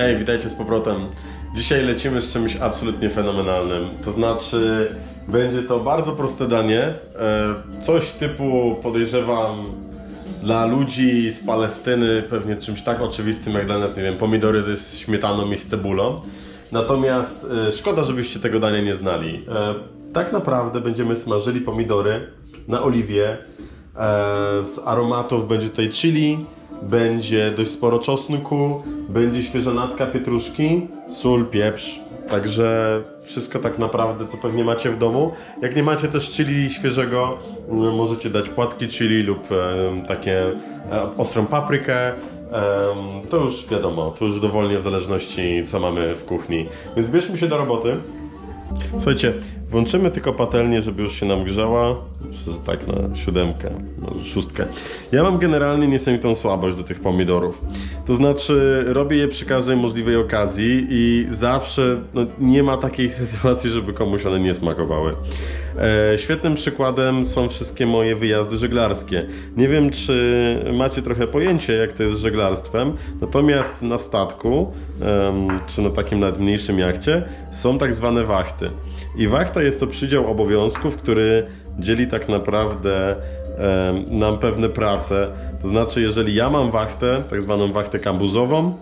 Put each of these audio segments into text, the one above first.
Hej, witajcie z powrotem. Dzisiaj lecimy z czymś absolutnie fenomenalnym. To znaczy, będzie to bardzo proste danie. E, Coś typu, podejrzewam, dla ludzi z Palestyny pewnie czymś tak oczywistym jak dla nas, nie wiem, pomidory ze śmietaną i z cebulą. Natomiast e, szkoda, żebyście tego dania nie znali. E, Tak naprawdę będziemy smażyli pomidory na oliwie. E, Z aromatów będzie tutaj chili, będzie dość sporo czosnku, będzie świeża natka pietruszki, sól, pieprz. Także wszystko tak naprawdę, co pewnie macie w domu. Jak nie macie też chili świeżego, mm, możecie dać płatki chili lub takie e, ostrą paprykę. To już wiadomo, to już dowolnie w zależności co mamy w kuchni. Więc bierzmy się do roboty. Słuchajcie, włączymy tylko patelnię, żeby już się nam grzała. Myślę, że tak na siódemkę, może szóstkę. Ja mam generalnie niesamowitą słabość do tych pomidorów. To znaczy, robię je przy każdej możliwej okazji i zawsze no, nie ma takiej sytuacji, żeby komuś one nie smakowały. E, świetnym przykładem są wszystkie moje wyjazdy żeglarskie. Nie wiem, czy macie trochę pojęcie, jak to jest z żeglarstwem, natomiast na statku, em, czy na takim nawet mniejszym jachcie, są tak zwane wachty. I wachta jest to przydział obowiązków, który dzieli tak naprawdę nam pewne prace. To znaczy, jeżeli ja mam wachtę, tak zwaną wachtę kambuzową,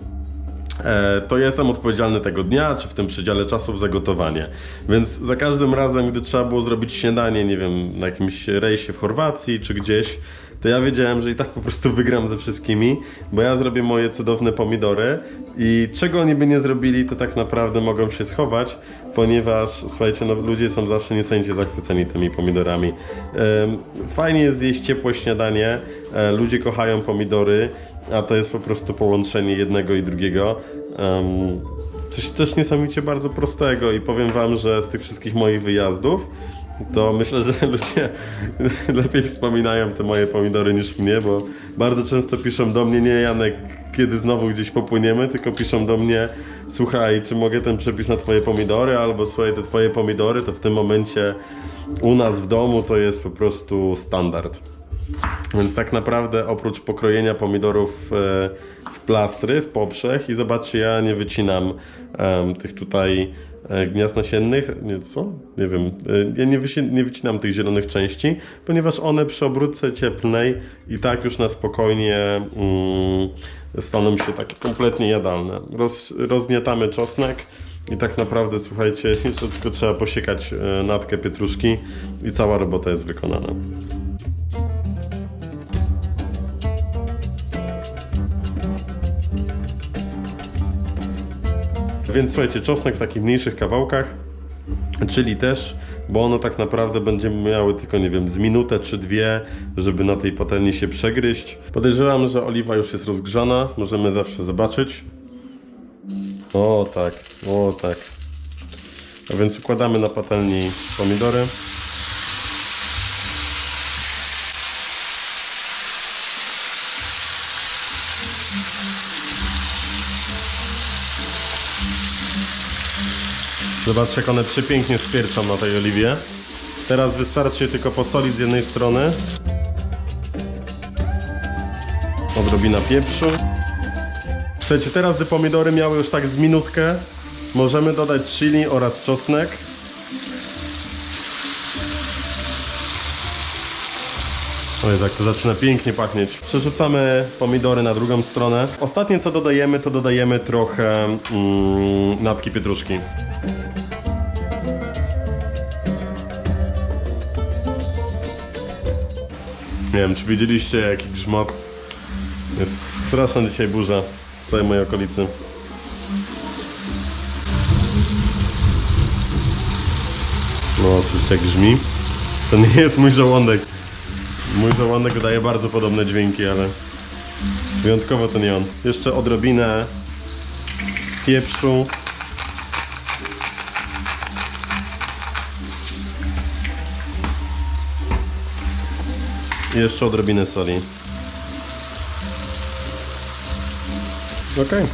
E, to jestem odpowiedzialny tego dnia, czy w tym przedziale czasu za gotowanie. Więc za każdym razem, gdy trzeba było zrobić śniadanie, nie wiem, na jakimś rejsie w Chorwacji czy gdzieś, to ja wiedziałem, że i tak po prostu wygram ze wszystkimi, bo ja zrobię moje cudowne pomidory i czego oni by nie zrobili, to tak naprawdę mogą się schować, ponieważ, słuchajcie, no, ludzie są zawsze niesamowicie zachwyceni tymi pomidorami. Fajnie jest zjeść ciepłe śniadanie, e, ludzie kochają pomidory, a to jest po prostu połączenie jednego i drugiego. Coś też niesamowicie bardzo prostego i powiem wam, że z tych wszystkich moich wyjazdów to myślę, że ludzie lepiej wspominają te moje pomidory niż mnie, bo bardzo często piszą do mnie, nie Janek, kiedy znowu gdzieś popłyniemy, tylko piszą do mnie, słuchaj, czy mogę ten przepis na twoje pomidory, albo słuchaj, te twoje pomidory, to w tym momencie u nas w domu to jest po prostu standard. Więc tak naprawdę oprócz pokrojenia pomidorów e, w plastry, w poprzech i zobaczcie, ja nie wycinam tych tutaj e, gniazd nasiennych, nie co? Nie wiem, e, ja nie, nie wycinam tych zielonych części, ponieważ one przy obróbce cieplnej i tak już na spokojnie mm, staną się takie kompletnie jadalne. Roz, rozgniatamy czosnek i tak naprawdę, słuchajcie, jeszcze tylko trzeba posiekać natkę pietruszki i cała robota jest wykonana. Więc słuchajcie, czosnek w takich mniejszych kawałkach, czyli też, bo ono tak naprawdę będziemy miały tylko, nie wiem, z minutę czy dwie, żeby na tej patelni się przegryźć. Podejrzewam, że oliwa już jest rozgrzana, możemy zawsze zobaczyć. O tak, o tak. A więc układamy na patelni pomidory. Zobaczcie, jak one przepięknie szpierczą na tej oliwie. Teraz wystarczy tylko posolić z jednej strony. Odrobina pieprzu. Słuchajcie, teraz gdy pomidory miały już tak z minutkę, możemy dodać chili oraz czosnek. O Jezu, jak to zaczyna pięknie pachnieć. Przerzucamy pomidory na drugą stronę. Ostatnie co dodajemy, to dodajemy trochę mm, natki pietruszki. Nie wiem, czy widzieliście jaki grzmot. Jest straszna dzisiaj burza w całej mojej okolicy. No, słyszycie jak grzmi? To nie jest mój żołądek. Mój żołądek daje bardzo podobne dźwięki, ale wyjątkowo to nie on. Jeszcze odrobinę pieprzu. I jeszcze odrobinę soli. Okej.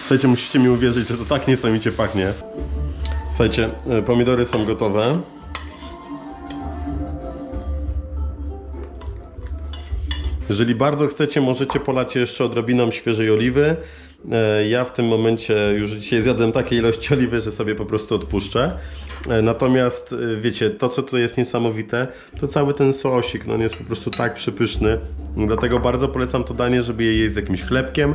Słuchajcie, musicie mi uwierzyć, że to tak niesamowicie pachnie. Słuchajcie, e, pomidory są gotowe. Jeżeli bardzo chcecie, możecie polać je jeszcze odrobiną świeżej oliwy. E, Ja w tym momencie już dzisiaj zjadłem takiej ilości oliwy, że sobie po prostu odpuszczę. E, Natomiast e, wiecie, to co tutaj jest niesamowite, to cały ten sosik, no on jest po prostu tak przepyszny. Dlatego bardzo polecam to danie, żeby je jeść z jakimś chlebkiem.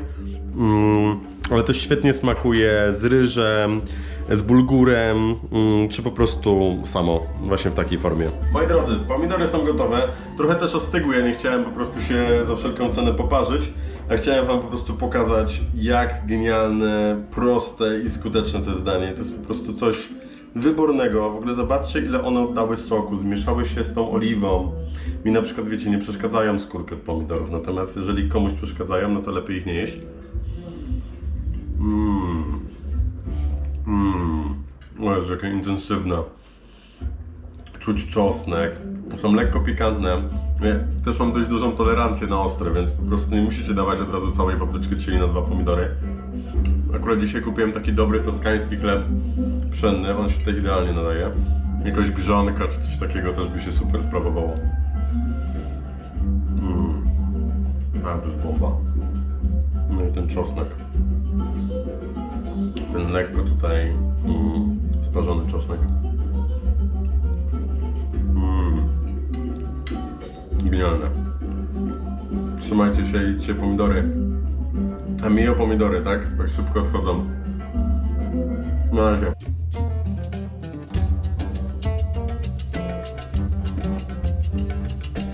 Mm, ale też świetnie smakuje z ryżem, z bulgurem, mm, czy po prostu samo, właśnie w takiej formie. Moi drodzy, pomidory są gotowe. Trochę też ostygły, ja nie chciałem po prostu się za wszelką cenę poparzyć. A chciałem wam po prostu pokazać, jak genialne, proste i skuteczne to jest danie. To jest po prostu coś wybornego. W ogóle zobaczcie, ile one oddały soku, zmieszały się z tą oliwą. Mi na przykład, wiecie, nie przeszkadzają skórki od pomidorów, natomiast jeżeli komuś przeszkadzają, no to lepiej ich nie jeść. O Jezu, jakie intensywne. Czuć czosnek. Są lekko pikantne. Też mam dość dużą tolerancję na ostre, więc po prostu nie musicie dawać od razu całej papryczki chili na dwa pomidory. Akurat dzisiaj kupiłem taki dobry toskański chleb pszenny, on się tutaj idealnie nadaje. Jakaś grzanka czy coś takiego też by się super sprawowało. Mmm. To jest bomba. No i ten czosnek. Ten lekko tutaj mm, sparzony czosnek. Mm. Genialne. Trzymajcie się i idźcie pomidory. A mi o pomidory, tak? Tak szybko odchodzą. Na razie.